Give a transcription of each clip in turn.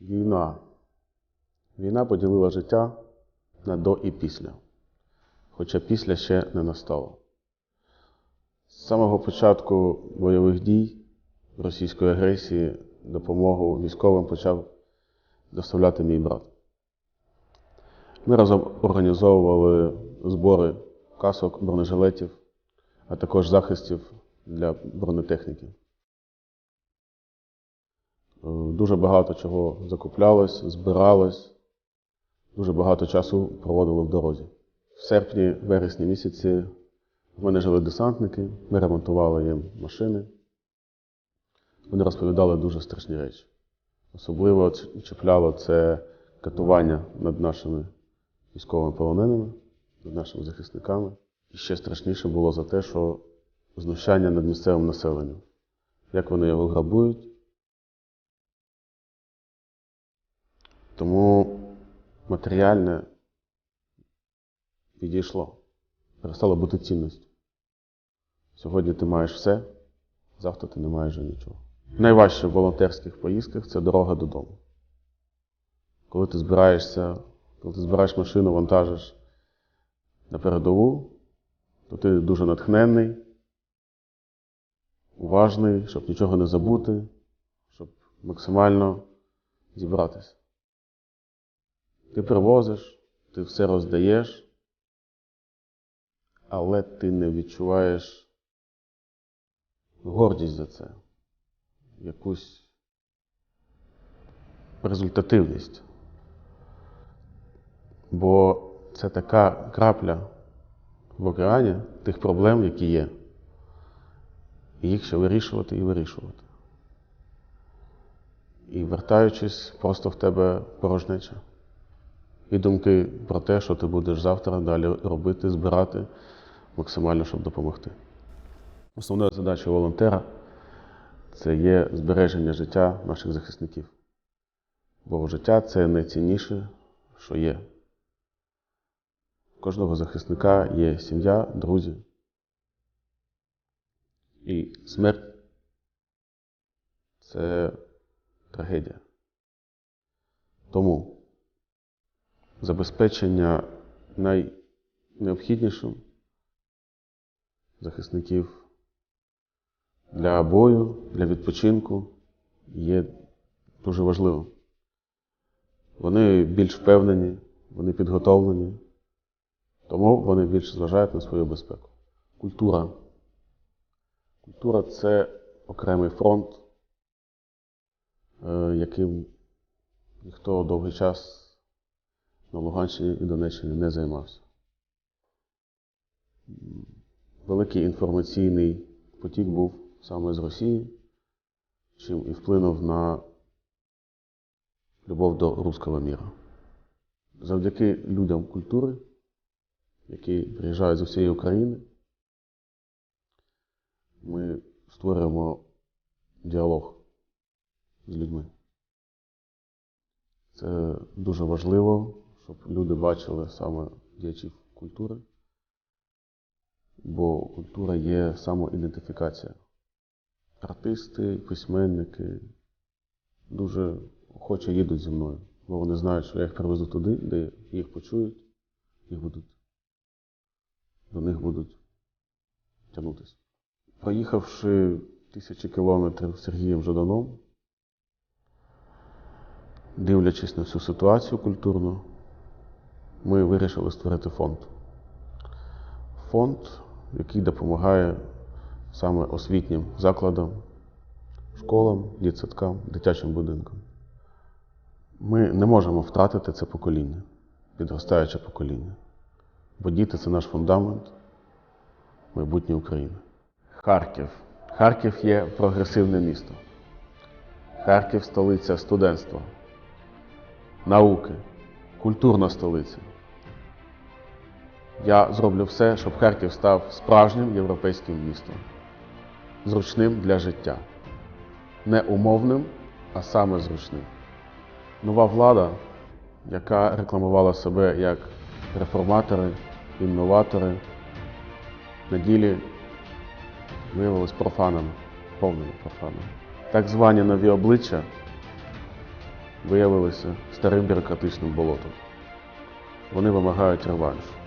Війна. Війна поділила життя на до і після. Хоча після ще не настало. З самого початку бойових дій російської агресії допомогу військовим почав доставляти мій брат. Ми разом організовували збори касок, бронежилетів, а також захистів для бронетехніки. Е, Дуже багато чого закуплялось, збиралось, дуже багато часу проводили в дорозі. В серпні, вересні місяці в мене жили десантники, ми ремонтували їм машини. Вони розповідали дуже страшні речі. Особливо чіпляло це катування над нашими військовими полоненими, над нашими захисниками. І ще страшніше було за те, що знущання над місцевим населенням. Як вони його грабують. Тому матеріальне підійшло, перестало бути цінністю. Сьогодні ти маєш все, завтра ти не маєш вже нічого. Найважче в волонтерських поїздках це дорога додому. Коли ти збираєшся, коли ти збираєш машину, вантажиш на передову, то ти дуже натхненний, уважний, щоб нічого не забути, щоб максимально зібратися. Ти привозиш, ти все роздаєш, але ти не відчуваєш гордість за це, якусь результативність. Бо це така крапля в океані тих проблем, які є. І їх ще вирішувати і вирішувати. І вертаючись, просто в тебе порожнеча. І думки про те, що ти будеш завтра далі робити, збирати максимально, щоб допомогти. Основною задачею волонтера це є збереження життя наших захисників. Бо життя це найцінніше, що є. У кожного захисника є сім'я, друзі. І смерть це трагедія. Тому забезпечення найнеобхіднішим захисників для бою, для відпочинку є дуже важливим. Вони більш впевнені, вони підготовлені, тому вони більше зважають на свою безпеку. Культура. Культура це окремий фронт, е, яким ніхто довгий час на Луганщині і Донеччині не займався. Великий інформаційний потік був саме з Росії, чим і вплинув на любов до руського міра. Завдяки людям культури, які приїжджають з усієї України, ми створюємо діалог з людьми. Це дуже важливо, щоб люди бачили саме діячів культури, бо культура є самоідентифікація. Артисти, письменники дуже охоче їдуть зі мною, бо вони знають, що я їх привезу туди, де їх почують, їх будуть, до них будуть тягнутися. Проїхавши тисячі кілометрів Сергієм Жаданом, дивлячись на всю ситуацію культурну, ми вирішили створити фонд. Фонд, який допомагає саме освітнім закладам, школам, дитсадкам, дитячим будинкам. Ми не можемо втратити це покоління, підростаюче покоління. Бо діти це наш фундамент майбутнє України. Харків. Харків є прогресивне місто. Харків столиця студентства, науки, культурна столиця. Я зроблю все, щоб Харків став справжнім європейським містом, зручним для життя. Не умовним, а саме зручним. Нова влада, яка рекламувала себе як реформатори, інноватори, на ділі виявились профанами, повними профанами. Так звані нові обличчя виявилися старим бюрократичним болотом. Вони вимагають реваншу.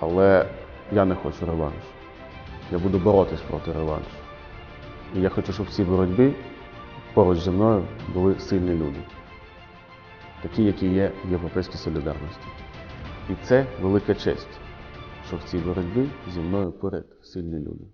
Але я не хочу реванш. Я буду боротись проти реваншу. І я хочу, щоб в цій боротьбі поруч зі мною були сильні люди, такі, які є в Європейській солідарності. І це велика честь, що в цій боротьбі зі мною поряд сильні люди.